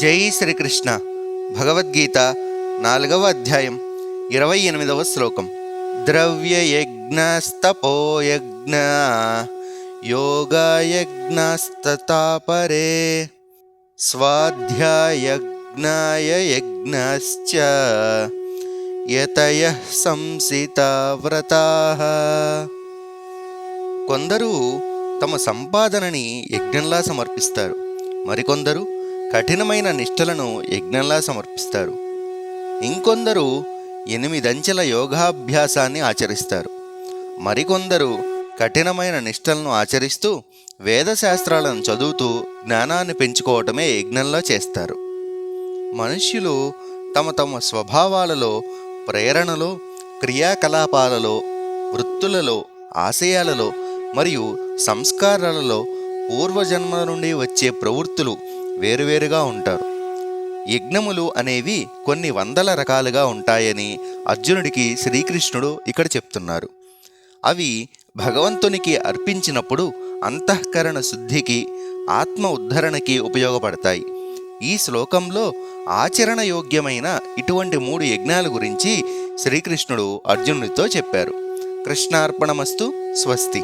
జై శ్రీకృష్ణ. భగవద్గీత నాలుగవ అధ్యాయం ఇరవై ఎనిమిదవ శ్లోకం. ద్రవ్యయజ్ఞస్తపోయజ్ఞ యోగయజ్ఞస్తతాపరే స్వాధ్యాయజ్ఞాయ యజ్ఞశ్చ యతయ సంసితావ్రతా. కొందరు తమ సంపాదనని యజ్ఞంలా సమర్పిస్తారు. మరికొందరు కఠినమైన నిష్టలను యజ్ఞంలా సమర్పిస్తారు. ఇంకొందరు ఎనిమిదంచెల యోగాభ్యాసాన్ని ఆచరిస్తారు. మరికొందరు కఠినమైన నిష్టలను ఆచరిస్తూ వేదశాస్త్రాలను చదువుతూ జ్ఞానాన్ని పెంచుకోవటమే యజ్ఞంలో చేస్తారు. మనుష్యులు తమ తమ స్వభావాలలో ప్రేరణలో క్రియాకలాపాలలో వృత్తులలో ఆశయాలలో మరియు సంస్కారాలలో పూర్వజన్మల నుండి వచ్చే ప్రవృత్తులు వేరువేరుగా ఉంటారు. యజ్ఞములు అనేవి కొన్ని వందల రకాలుగా ఉంటాయని అర్జునుడికి శ్రీకృష్ణుడు ఇక్కడ చెప్తున్నారు. అవి భగవంతునికి అర్పించినప్పుడు అంతఃకరణ శుద్ధికి ఆత్మ ఉద్ధరణకి ఉపయోగపడతాయి. ఈ శ్లోకంలో ఆచరణ యోగ్యమైన ఇటువంటి మూడు యజ్ఞాల గురించి శ్రీకృష్ణుడు అర్జునుడితో చెప్పారు. కృష్ణార్పణమస్తు స్వస్తి.